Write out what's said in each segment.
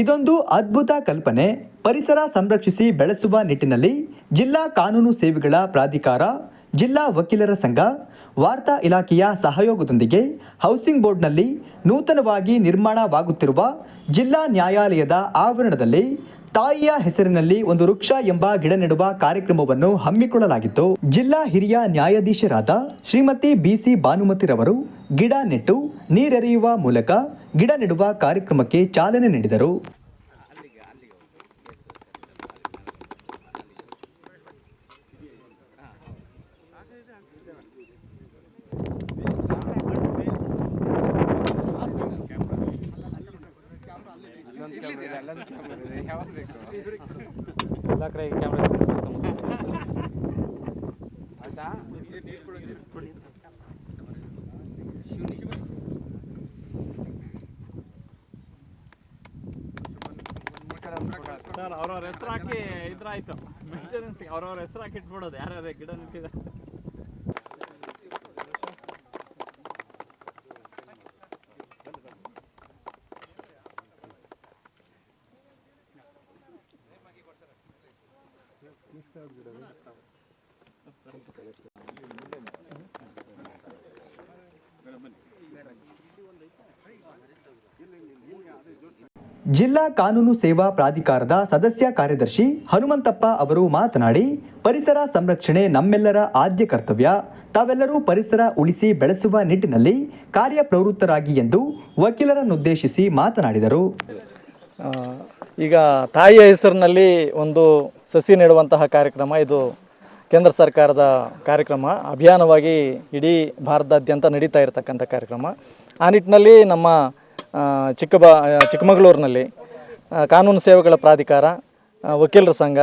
ಇದೊಂದು ಅದ್ಭುತ ಕಲ್ಪನೆ. ಪರಿಸರ ಸಂರಕ್ಷಿಸಿ ಬೆಳೆಸುವ ನಿಟ್ಟಿನಲ್ಲಿ ಜಿಲ್ಲಾ ಕಾನೂನು ಸೇವೆಗಳ ಪ್ರಾಧಿಕಾರ, ಜಿಲ್ಲಾ ವಕೀಲರ ಸಂಘ, ವಾರ್ತಾ ಇಲಾಖೆಯ ಸಹಯೋಗದೊಂದಿಗೆ ಹೌಸಿಂಗ್ ಬೋರ್ಡ್ನಲ್ಲಿ ನೂತನವಾಗಿ ನಿರ್ಮಾಣವಾಗುತ್ತಿರುವ ಜಿಲ್ಲಾ ನ್ಯಾಯಾಲಯದ ಆವರಣದಲ್ಲಿ ತಾಯಿಯ ಹೆಸರಿನಲ್ಲಿ ಒಂದು ವೃಕ್ಷ ಎಂಬ ಗಿಡ ನೆಡುವ ಕಾರ್ಯಕ್ರಮವನ್ನು ಹಮ್ಮಿಕೊಳ್ಳಲಾಗಿತ್ತು. ಜಿಲ್ಲಾ ಹಿರಿಯ ನ್ಯಾಯಾಧೀಶರಾದ ಶ್ರೀಮತಿ ಬಿಸಿ ಭಾನುಮತಿರವರು ಗಿಡ ನೆಟ್ಟು, ನೀರೆರೆಯುವ ಮೂಲಕ ಗಿಡ ನೆಡುವ ಕಾರ್ಯಕ್ರಮಕ್ಕೆ ಚಾಲನೆ ನೀಡಿದರು. ಎಲ್ಲ ಕಡೆ ಕ್ಯಾಮ್ರಾ ಸರ್ ಅವ್ರವ್ರ ಹೆಸರು ಹಾಕಿ ಇದ್ರಾಯ್ತು. ಮೇಂಟೆನೆನ್ಸ್ ಅವ್ರವ್ರ ಹೆಸರು ಹಾಕಿ ಇಟ್ಬಿಡೋದು. ಯಾರ್ಯಾರು ಗಿಡ ನಿಂತಿದೆ ಜಿಲ್ಲಾ ಕಾನೂನು ಸೇವಾ ಪ್ರಾಧಿಕಾರದ ಸದಸ್ಯ ಕಾರ್ಯದರ್ಶಿ ಹನುಮಂತಪ್ಪ ಅವರು ಮಾತನಾಡಿ, ಪರಿಸರ ಸಂರಕ್ಷಣೆ ನಮ್ಮೆಲ್ಲರ ಆದ್ಯ ಕರ್ತವ್ಯ. ತಾವೆಲ್ಲರೂ ಪರಿಸರ ಉಳಿಸಿ ಬೆಳೆಸುವ ನಿಟ್ಟಿನಲ್ಲಿ ಕಾರ್ಯಪ್ರವೃತ್ತರಾಗಿ ಎಂದು ವಕೀಲರನ್ನುದ್ದೇಶಿಸಿ ಮಾತನಾಡಿದರು. ಈಗ ತಾಯಿಯ ಹೆಸರಿನಲ್ಲಿ ಒಂದು ಸಸಿ ನೆಡುವಂತಹ ಕಾರ್ಯಕ್ರಮ ಇದು ಕೇಂದ್ರ ಸರ್ಕಾರದ ಕಾರ್ಯಕ್ರಮ, ಅಭಿಯಾನವಾಗಿ ಇಡೀ ಭಾರತದಾದ್ಯಂತ ನಡೀತಾ ಇರತಕ್ಕಂಥ ಕಾರ್ಯಕ್ರಮ. ಆ ನಿಟ್ಟಿನಲ್ಲಿ ನಮ್ಮ ಚಿಕ್ಕಬ, ಚಿಕ್ಕಮಗಳೂರಿನಲ್ಲಿ ಕಾನೂನು ಸೇವೆಗಳ ಪ್ರಾಧಿಕಾರ ವಕೀಲರ ಸಂಘ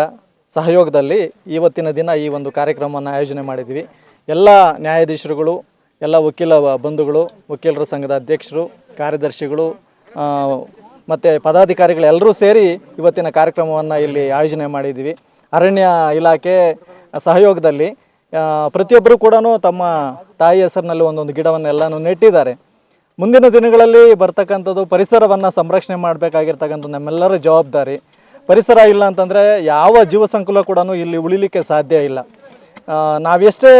ಸಹಯೋಗದಲ್ಲಿ ಇವತ್ತಿನ ದಿನ ಈ ಒಂದು ಕಾರ್ಯಕ್ರಮವನ್ನು ಆಯೋಜನೆ ಮಾಡಿದ್ವಿ ಎಲ್ಲ ನ್ಯಾಯಾಧೀಶರುಗಳು, ಎಲ್ಲ ವಕೀಲ ಬಂಧುಗಳು, ವಕೀಲರ ಸಂಘದ ಅಧ್ಯಕ್ಷರು, ಕಾರ್ಯದರ್ಶಿಗಳು ಮತ್ತು ಪದಾಧಿಕಾರಿಗಳೆಲ್ಲರೂ ಸೇರಿ ಇವತ್ತಿನ ಕಾರ್ಯಕ್ರಮವನ್ನು ಇಲ್ಲಿ ಆಯೋಜನೆ ಮಾಡಿದ್ದೀವಿ. ಅರಣ್ಯ ಇಲಾಖೆ ಸಹಯೋಗದಲ್ಲಿ ಪ್ರತಿಯೊಬ್ಬರೂ ಕೂಡ ತಮ್ಮ ತಾಯಿ ಹೆಸರಿನಲ್ಲಿ ಒಂದೊಂದು ಗಿಡವನ್ನೆಲ್ಲನೂ ನೆಟ್ಟಿದ್ದಾರೆ. ಮುಂದಿನ ದಿನಗಳಲ್ಲಿ ಬರ್ತಕ್ಕಂಥದ್ದು ಪರಿಸರವನ್ನು ಸಂರಕ್ಷಣೆ ಮಾಡಬೇಕಾಗಿರ್ತಕ್ಕಂಥ ನಮ್ಮೆಲ್ಲರ ಜವಾಬ್ದಾರಿ. ಪರಿಸರ ಇಲ್ಲ ಅಂತಂದರೆ ಯಾವ ಜೀವ ಸಂಕುಲ ಕೂಡ ಇಲ್ಲಿ ಉಳಿಲಿಕ್ಕೆ ಸಾಧ್ಯ ಇಲ್ಲ. ನಾವೆಷ್ಟೇ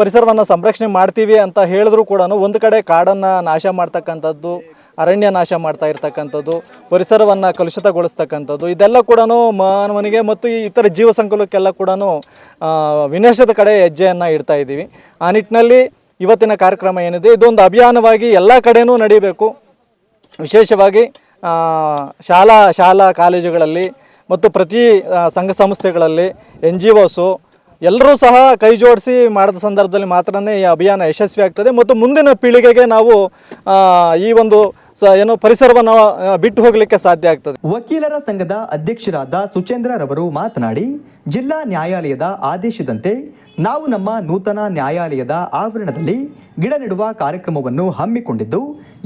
ಪರಿಸರವನ್ನು ಸಂರಕ್ಷಣೆ ಮಾಡ್ತೀವಿ ಅಂತ ಹೇಳಿದ್ರೂ ಕೂಡ ಒಂದು ಕಡೆ ಕಾಡನ್ನು ನಾಶ ಮಾಡ್ತಕ್ಕಂಥದ್ದು ಅರಣ್ಯ ನಾಶ ಮಾಡ್ತಾ ಇರ್ತಕ್ಕಂಥದ್ದು, ಪರಿಸರವನ್ನು ಕಲುಷಿತಗೊಳಿಸ್ತಕ್ಕಂಥದ್ದು, ಇದೆಲ್ಲ ಕೂಡ ಮಾನವನಿಗೆ ಮತ್ತು ಈ ಇತರ ಜೀವ ಸಂಕುಲಕ್ಕೆಲ್ಲ ಕೂಡ ವಿನಾಶದ ಕಡೆ ಹೆಜ್ಜೆಯನ್ನು ಇಡ್ತಾ ಇದ್ದೀವಿ. ಆ ನಿಟ್ಟಿನಲ್ಲಿ ಇವತ್ತಿನ ಕಾರ್ಯಕ್ರಮ ಏನಿದೆ, ಇದೊಂದು ಅಭಿಯಾನವಾಗಿ ಎಲ್ಲ ಕಡೆಯೂ ನಡೀಬೇಕು. ವಿಶೇಷವಾಗಿ ಶಾಲಾ ಶಾಲಾ ಕಾಲೇಜುಗಳಲ್ಲಿ ಮತ್ತು ಪ್ರತಿ ಸಂಘ ಸಂಸ್ಥೆಗಳಲ್ಲಿ ಎನ್ ಜಿ ಒಸು ಎಲ್ಲರೂ ಸಹ ಕೈ ಜೋಡಿಸಿ ಮಾಡಿದ ಸಂದರ್ಭದಲ್ಲಿ ಮಾತ್ರನೇ ಈ ಅಭಿಯಾನ ಯಶಸ್ವಿ ಆಗ್ತದೆ ಮತ್ತು ಮುಂದಿನ ಪೀಳಿಗೆಗೆ ನಾವು ಈ ಒಂದು ಏನು ಪರಿಸರವನ್ನು ಬಿಟ್ಟು ಹೋಗಲಿಕ್ಕೆ ಸಾಧ್ಯ ಆಗ್ತದೆ. ವಕೀಲರ ಸಂಘದ ಅಧ್ಯಕ್ಷರಾದ ಸುಚೇಂದ್ರರವರು ಮಾತನಾಡಿ ಜಿಲ್ಲಾ ನ್ಯಾಯಾಲಯದ ಆದೇಶದಂತೆ ನಾವು ನಮ್ಮ ನೂತನ ನ್ಯಾಯಾಲಯದ ಆವರಣದಲ್ಲಿ ಗಿಡ ನೆಡುವ ಕಾರ್ಯಕ್ರಮವನ್ನು ಹಮ್ಮಿಕೊಂಡಿದ್ದು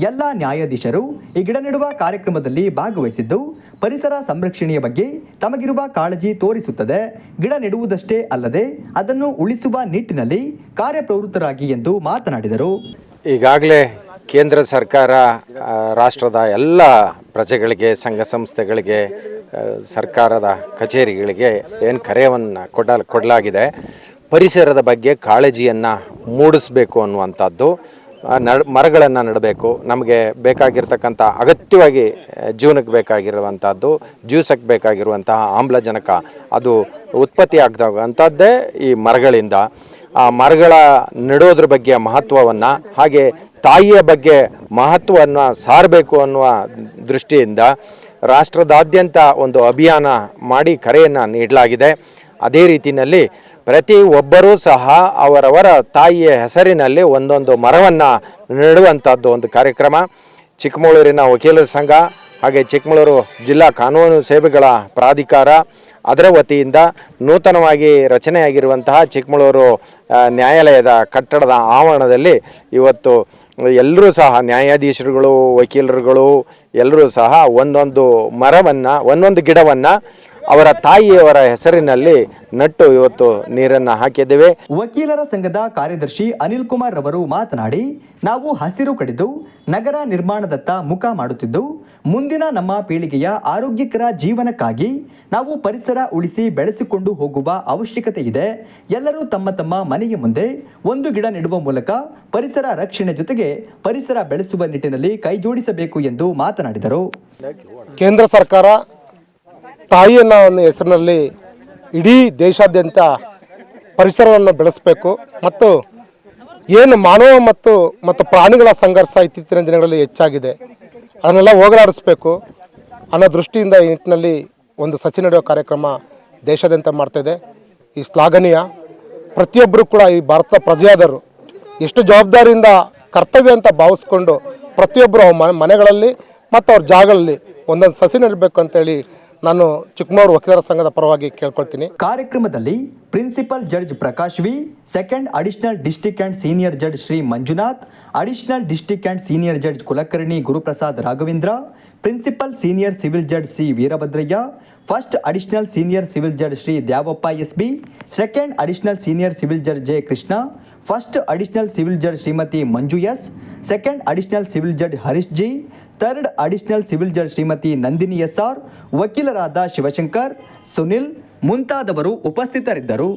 ಎಲ್ಲ ನ್ಯಾಯಾಧೀಶರು ಈ ಗಿಡ ನೆಡುವ ಕಾರ್ಯಕ್ರಮದಲ್ಲಿ ಭಾಗವಹಿಸಿದ್ದು ಪರಿಸರ ಸಂರಕ್ಷಣೆಯ ಬಗ್ಗೆ ತಮಗಿರುವ ಕಾಳಜಿ ತೋರಿಸುತ್ತದೆ. ಗಿಡ ನೆಡುವುದಷ್ಟೇ ಅಲ್ಲದೆ ಅದನ್ನು ಉಳಿಸುವ ನಿಟ್ಟಿನಲ್ಲಿ ಕಾರ್ಯಪ್ರವೃತ್ತರಾಗಿ ಎಂದು ಮಾತನಾಡಿದರು. ಈಗಾಗಲೇ ಕೇಂದ್ರ ಸರ್ಕಾರ ರಾಷ್ಟ್ರದ ಎಲ್ಲ ಪ್ರಜೆಗಳಿಗೆ, ಸಂಘ ಸಂಸ್ಥೆಗಳಿಗೆ ಸರ್ಕಾರದ ಕಚೇರಿಗಳಿಗೆ ಏನು ಕರೆಯವನ್ನು ಕೊಡ ಕೊಡಲಾಗಿದೆ. ಪರಿಸರದ ಬಗ್ಗೆ ಕಾಳಜಿಯನ್ನು ಮೂಡಿಸಬೇಕು ಅನ್ನುವಂಥದ್ದು ನಡ್, ಮರಗಳನ್ನು ನೆಡಬೇಕು. ನಮಗೆ ಬೇಕಾಗಿರ್ತಕ್ಕಂಥ ಅಗತ್ಯವಾಗಿ ಜೀವನಕ್ಕೆ ಬೇಕಾಗಿರುವಂಥದ್ದು, ಜ್ಯೂಸಕ್ಕೆ ಬೇಕಾಗಿರುವಂತಹ ಆಮ್ಲಜನಕ, ಅದು ಉತ್ಪತ್ತಿ ಆಗ್ತಾವಂಥದ್ದೇ ಈ ಮರಗಳಿಂದ. ಆ ಮರಗಳ ನೆಡೋದ್ರ ಬಗ್ಗೆ ಮಹತ್ವವನ್ನು ಹಾಗೆ ತಾಯಿಯ ಬಗ್ಗೆ ಮಹತ್ವವನ್ನು ಸಾರಬೇಕು ಅನ್ನುವ ದೃಷ್ಟಿಯಿಂದ ರಾಷ್ಟ್ರದಾದ್ಯಂತ ಒಂದು ಅಭಿಯಾನ ಮಾಡಿ ಕರೆಯನ್ನು ನೀಡಲಾಗಿದೆ. ಅದೇ ರೀತಿಯಲ್ಲಿ ಪ್ರತಿ ಒಬ್ಬರೂ ಸಹ ಅವರವರ ತಾಯಿಯ ಹೆಸರಿನಲ್ಲಿ ಒಂದೊಂದು ಮರವನ್ನು ನೆಡುವಂಥದ್ದು ಒಂದು ಕಾರ್ಯಕ್ರಮ. ಚಿಕ್ಕಮಗಳೂರಿನ ವಕೀಲರ ಸಂಘ ಹಾಗೆ ಚಿಕ್ಕಮಗಳೂರು ಜಿಲ್ಲಾ ಕಾನೂನು ಸೇವೆಗಳ ಪ್ರಾಧಿಕಾರ ಅದರ ವತಿಯಿಂದ ನೂತನವಾಗಿ ರಚನೆಯಾಗಿರುವಂತಹ ಚಿಕ್ಕಮಗಳೂರು ನ್ಯಾಯಾಲಯದ ಕಟ್ಟಡದ ಆವರಣದಲ್ಲಿ ಇವತ್ತು ಎಲ್ಲರೂ ಸಹ ನ್ಯಾಯಾಧೀಶರುಗಳು ವಕೀಲರುಗಳು ಎಲ್ಲರೂ ಸಹ ಒಂದೊಂದು ಮರವನ್ನು ಒಂದೊಂದು ಗಿಡವನ್ನು ಅವರ ತಾಯಿಯವರ ಹೆಸರಿನಲ್ಲಿ ನಟ್ಟು ಇವತ್ತು ನೀರನ್ನು ಹಾಕಿದ್ದೇವೆ. ವಕೀಲರ ಸಂಘದ ಕಾರ್ಯದರ್ಶಿ ಅನಿಲ್ ಕುಮಾರ್ ರವರು ಮಾತನಾಡಿ ನಾವು ಹಸಿರು ಕಡಿದು ನಗರ ನಿರ್ಮಾಣದತ್ತ ಮುಖ ಮಾಡುತ್ತಿದ್ದು ಮುಂದಿನ ನಮ್ಮ ಪೀಳಿಗೆಯ ಆರೋಗ್ಯಕರ ಜೀವನಕ್ಕಾಗಿ ನಾವು ಪರಿಸರ ಉಳಿಸಿ ಬೆಳೆಸಿಕೊಂಡು ಹೋಗುವ ಅವಶ್ಯಕತೆ ಇದೆ. ಎಲ್ಲರೂ ತಮ್ಮ ತಮ್ಮ ಮನೆಯ ಮುಂದೆ ಒಂದು ಗಿಡ ನೆಡುವ ಮೂಲಕ ಪರಿಸರ ರಕ್ಷಣೆ ಜೊತೆಗೆ ಪರಿಸರ ಬೆಳೆಸುವ ನಿಟ್ಟಿನಲ್ಲಿ ಕೈಜೋಡಿಸಬೇಕು ಎಂದು ಮಾತನಾಡಿದರು. ಕೇಂದ್ರ ಸರ್ಕಾರ ತಾಯಿ ಅನ್ನೋ ಹೆಸರಿನಲ್ಲಿ ಇಡೀ ದೇಶಾದ್ಯಂತ ಪರಿಸರವನ್ನು ಬೆಳೆಸಬೇಕು. ಮತ್ತು ಏನು ಮಾನವ ಮತ್ತು ಮತ್ತು ಪ್ರಾಣಿಗಳ ಸಂಘರ್ಷ ಇತ್ತೀಚಿನ ದಿನಗಳಲ್ಲಿ ಹೆಚ್ಚಾಗಿದೆ, ಅದನ್ನೆಲ್ಲ ಹೋಗಲಾಡಿಸ್ಬೇಕು. ಅನ್ನೋ ದೃಷ್ಟಿಯಿಂದ ಈ ನಿಟ್ಟಿನಲ್ಲಿ ಒಂದು ಸಸಿ ನಡೆಯುವ ಕಾರ್ಯಕ್ರಮ ದೇಶಾದ್ಯಂತ ಮಾಡ್ತಾಯಿದೆ ಈ ಶ್ಲಾಘನೀಯ. ಪ್ರತಿಯೊಬ್ಬರು ಕೂಡ ಈ ಭಾರತದ ಪ್ರಜೆಯಾದರು. ಎಷ್ಟು ಜವಾಬ್ದಾರಿಯಿಂದ ಕರ್ತವ್ಯ ಅಂತ ಭಾವಿಸ್ಕೊಂಡು ಪ್ರತಿಯೊಬ್ಬರು ಅವ್ರ ಮನೆ, ಮನೆಗಳಲ್ಲಿ ಮತ್ತು ಅವ್ರ ಜಾಗಗಳಲ್ಲಿ ಒಂದೊಂದು ಸಸಿ ನೆಡಬೇಕು ಅಂತೇಳಿ ನಾನು ಚಿಕ್ಕಮಗಳೂರು ವಕೀಲರ ಸಂಘದ ಪರವಾಗಿ ಕೇಳ್ಕೊಳ್ತೀನಿ. ಕಾರ್ಯಕ್ರಮದಲ್ಲಿ principal judge Prakash V, second additional district and senior judge Shri Manjunath, additional district and senior judge Kulkarni Guruprasad Raghavendra, principal senior civil judge C Veerabhadrayya, first additional senior civil judge Shri Dyavappa S B, second additional senior civil judge J Krishna, first additional civil judge Shrimati Manju S, second additional civil judge Harish G third additional civil judge Shrimati Nandini S R ವಕೀಲರಾದ ಶಿವಶಂಕರ್ ಸುನಿಲ್ ಮುಂತಾದವರು ಉಪಸ್ಥಿತರಿದ್ದರು.